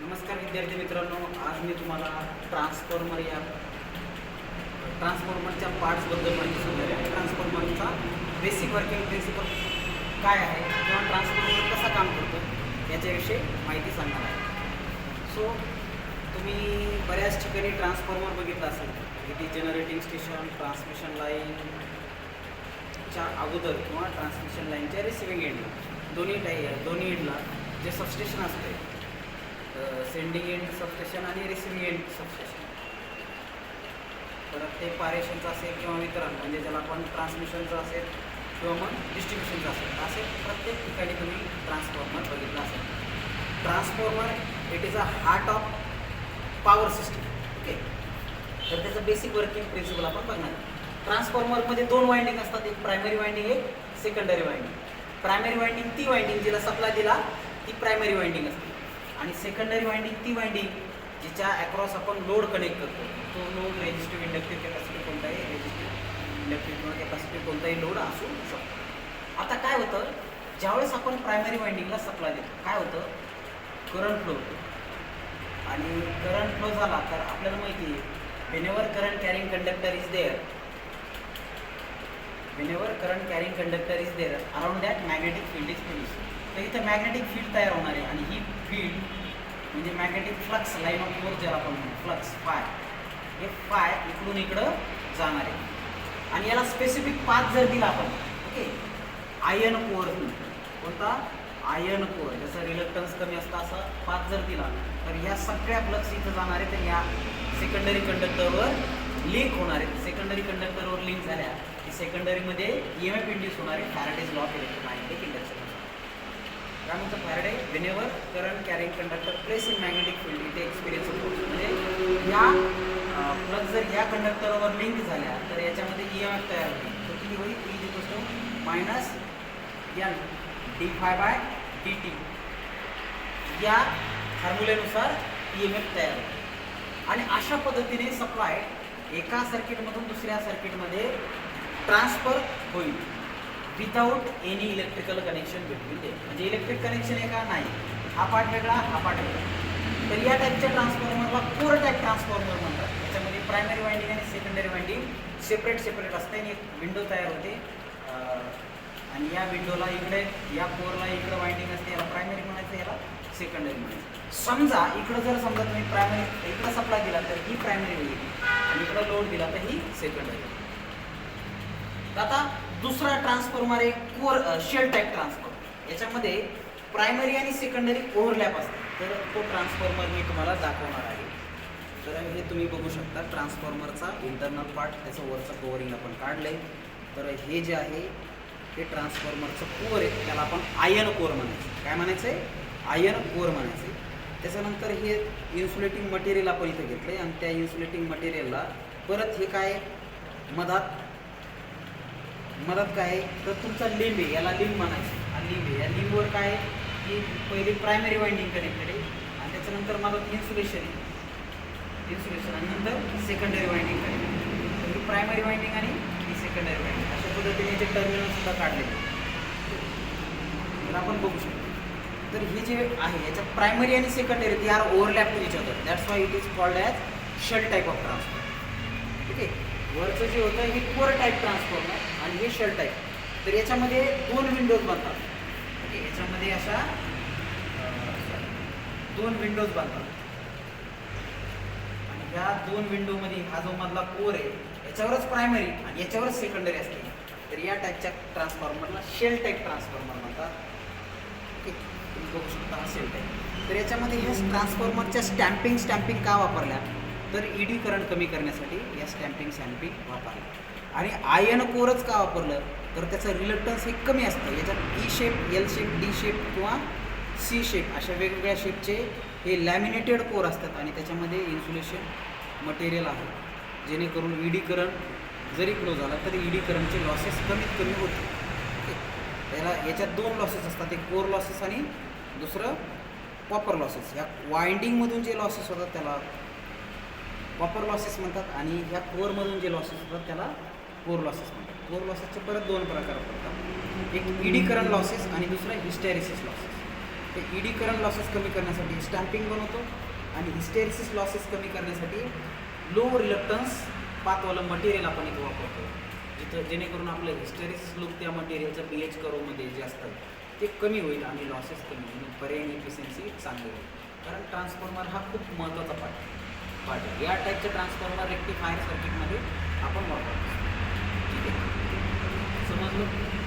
नमस्कार विद्यार्थी मित्रांनो आज मी तुम्हाला ट्रान्सफॉर्मर या ट्रान्सफॉर्मरच्या पार्ट्सबद्दल माहिती सांगणार आहे. ट्रान्सफॉर्मरचा बेसिक वर्किंग प्रिन्सिपल काय आहे किंवा ट्रान्सफॉर्मर कसा काम करतो याच्याविषयी माहिती सांगणार आहे. सो तुम्ही बऱ्याच ठिकाणी ट्रान्सफॉर्मर बघितला असेल. किती जनरेटिंग स्टेशन ट्रान्समिशन लाईनच्या अगोदर किंवा ट्रान्समिशन लाईनच्या रिसिविंग एंडला दोन्ही टाई दोन्ही एंडला जे सबस्टेशन असते सेंडिंग एंड सबस्टेशन आणि रिसिव्हिंग एंड सबस्टेशन. परत ते पारेशनचं असेल किंवा वितरण म्हणजे ज्याला आपण ट्रान्समिशनचं असेल किंवा मग डिस्ट्रीब्युशनचं असेल असे प्रत्येक ठिकाणी तुम्ही ट्रान्सफॉर्मर बघितलं असेल. Transformer it is a heart of power system okay तर त्याचं बेसिक वर्किंग प्रिन्सिपल आपण बघणार. ट्रान्सफॉर्मरमध्ये दोन वाइंडिंग असतात एक प्रायमरी वाइंडिंग एक सेकंडरी वाइंडिंग प्रायमरी वाइंडिंग ती वाइंडिंग जिला सप्लाय दिला ती प्रायमरी वाइंडिंग असते. आणि सेकंडरी वाइंडिंग ती वाइंडिंग जिच्या अक्रॉस आपण लोड कनेक्ट करतो. तो लोड रेजिस्टिव्ह इंडक्टिव्ह कॅपॅसिटी कोणताही रेजिस्टिव्ह इंडक्टिव्ह किंवा कॅपॅसिटी कोणताही लोड असू शकतो. आता काय होतं? ज्यावेळेस आपण प्रायमरी वाइंडिंगला सप्लाय देतो काय होतं? करंट फ्लो आणि करंट फ्लो झाला तर आपल्याला माहिती आहे whenever current carrying conductor is there whenever current carrying conductor is there around that magnetic field is produced तर इथं मॅग्नेटिक फील्ड तयार होणार आहे. आणि ही फील्ड म्हणजे magnetic flux line of force ज्याला आपण म्हणतो फ्लक्स फाय हे फाय इकडून इकडं जाणार आहे. आणि याला स्पेसिफिक पाथ जर दिला आपण ओके आयन कोअर कोणता? आयन कोअर जसं रिलक्टन्स कमी असतं असं पाथ जर दिला तर ह्या सगळ्या फ्लक्स इथं जाणार आहे तर या सेकंडरी कंडक्टरवर लिंक होणार आहे. सेकंडरी कंडक्टरवर लिंक झाल्या की सेकंडरीमध्ये ई एम एफ इंड्यूस होणार आहे. Faraday's law of electromagnetic induction काय Faraday whenever current carrying conductor place in magnetic field इथे एक्सपिरियन्स होतो. म्हणजे या प्लस जर या कंडक्टरवर लिंक झाल्या तर याच्यामध्ये ई एम एफ तयार होईल. तो किती होईल? ई जी असतो minus N D phi by D T या फॉर्म्युलेनुसार ई एम एफ तयार होईल. आणि अशा पद्धतीने सप्लाय एका सर्किटमधून दुसऱ्या सर्किटमध्ये ट्रान्सफर होईल. Without any electrical connection between ते म्हणजे इलेक्ट्रिक कनेक्शन आहे का? नाही. हा पार्ट वेगळा हा पार्ट वेगळा. तर या टाईपच्या ट्रान्सफॉर्मरला कोर टाईप ट्रान्सफॉर्मर म्हणतात. त्याच्यामध्ये प्रायमरी वाइंडिंग आणि सेकंडरी वाइंडिंग सेपरेट सेपरेट असते आणि एक विंडो तयार होते. आणि या विंडोला इकडे या कोरला इकडे वाइंडिंग असते. याला प्रायमरी म्हणायचं याला सेकंडरी म्हणायचं. समजा इकडं जर समजा तुम्ही प्रायमरी इकडं सप्लाय दिला तर ही प्रायमरी होईल आणि इकडं लोड दिला तर ही सेकंडरी आता दुसरा ट्रान्सफॉर्मर आहे कोर शेल टाईप ट्रान्सफॉर्मर याच्यामध्ये प्रायमरी आणि सेकंडरी ओव्हरलॅप असते तर तो ट्रान्सफॉर्मर मी तुम्हाला दाखवणार आहे. तर हे तुम्ही बघू शकता ट्रान्सफॉर्मरचा इंटरनल पार्ट त्याचं वरचं कवरिंग आपण काढलं आहे तर हे जे आहे हे ट्रान्सफॉर्मरचं कोर आहे. त्याला आपण आयन कोर म्हणायचं. काय म्हणायचं आहे आयन कोर म्हणायचं त्याच्यानंतर हे इन्सुलेटिंग मटेरियल आपण इथं घेतलं आहे आणि त्या इन्सुलेटिंग मटेरियलला परत हे काय? मधात मदत काय आहे? तर तुमचा लिंब आहे याला लिंब म्हणायचं. हा लिंब आहे. या लिंबवर काय आहे? की पहिली प्रायमरी वाइंडिंग कनेक्टेड आहे. आणि त्याच्यानंतर मदत इन्सुलेशन आहे. इन्सुलेशन आणि नंतर सेकंडरी वाइंडिंग कनेक्टेड ही प्रायमरी वाइंडिंग आणि ही सेकंडरी वाइंडिंग अशा पद्धतीने याचे टर्मिनलसुद्धा काढलेले तर आपण बघू शकतो. तर हे जे आहे याच्यात प्रायमरी आणि secondary they are overlap to each other that's why it is called as shell type of transfer ठीक आहे? वरचं जे होतं हे कोर टाईप ट्रान्सफॉर्मर आणि हे शेल टाईप तर याच्यामध्ये दोन विंडोज बनतात. ओके याच्यामध्ये अशा दोन विंडोज बनतात. आणि ह्या दोन विंडोमध्ये हा जो मधला कोर आहे याच्यावरच प्रायमरी आणि याच्यावरच सेकंडरी असते. तर या टाईपच्या ट्रान्सफॉर्मरला शेल टाईप ट्रान्सफॉर्मर म्हणतात. ओके तुम्ही बघू शकता हा टाईप तर याच्यामध्ये ह्या ट्रान्सफॉर्मरच्या स्टॅम्पिंग स्टॅम्पिंग का वापरल्या? तर ईडी करंट कमी करण्यासाठी या स्टॅम्पिंग सॅम्पिंग वापरलं. आणि आयन कोरच का वापरलं? तर त्याचं रिलक्टन्स हे कमी असतं. याच्यात E shape L shape D shape किंवा सी शेप अशा वेगवेगळ्या शेपचे हे लॅमिनेटेड कोर असतात आणि त्याच्यामध्ये इन्सुलेशन मटेरियल आहे. जेणेकरून ईडीकरण जरी क्लोज झाला तरी ईडीकरणचे लॉसेस कमीत कमी होते ओके त्याला याच्यात दोन लॉसेस असतात. एक कोर लॉसेस आणि दुसरं कॉपर लॉसेस या वाइंडिंगमधून जे लॉसेस होतात त्याला कॉपर लॉसेस म्हणतात आणि ह्या कोरमधून जे लॉसेस होतात त्याला कोर लॉसेस म्हणतात. कोर लॉसेसचे परत दोन प्रकार पडतात. एक इडी करंट लॉसेस आणि दुसरं हिस्टॅरिसिस लॉसेस ते ईडी करंट लॉसेस कमी करण्यासाठी स्टॅम्पिंग बनवतो आणि हिस्टेरिसिस लॉसेस कमी करण्यासाठी लो रिलक्टन्स पातवालं मटेरियल आपण इथं वापरतो. जिथं जेणेकरून आपलं हिस्टेरिसिस लुक त्या मटेरियलचं पी एच करोमध्ये जे असतं ते कमी होईल आणि लॉसेस कमी होईल. पर्यायी इफिशियन्सी चांगली होईल. कारण ट्रान्सफॉर्मर हा खूप महत्त्वाचा पार्ट आहे. आहे या टाईपचे ट्रान्सफॉर्मर रेक्टिफायर सर्किटमध्ये आपण वापरतो. ठीक आहे? समजलं?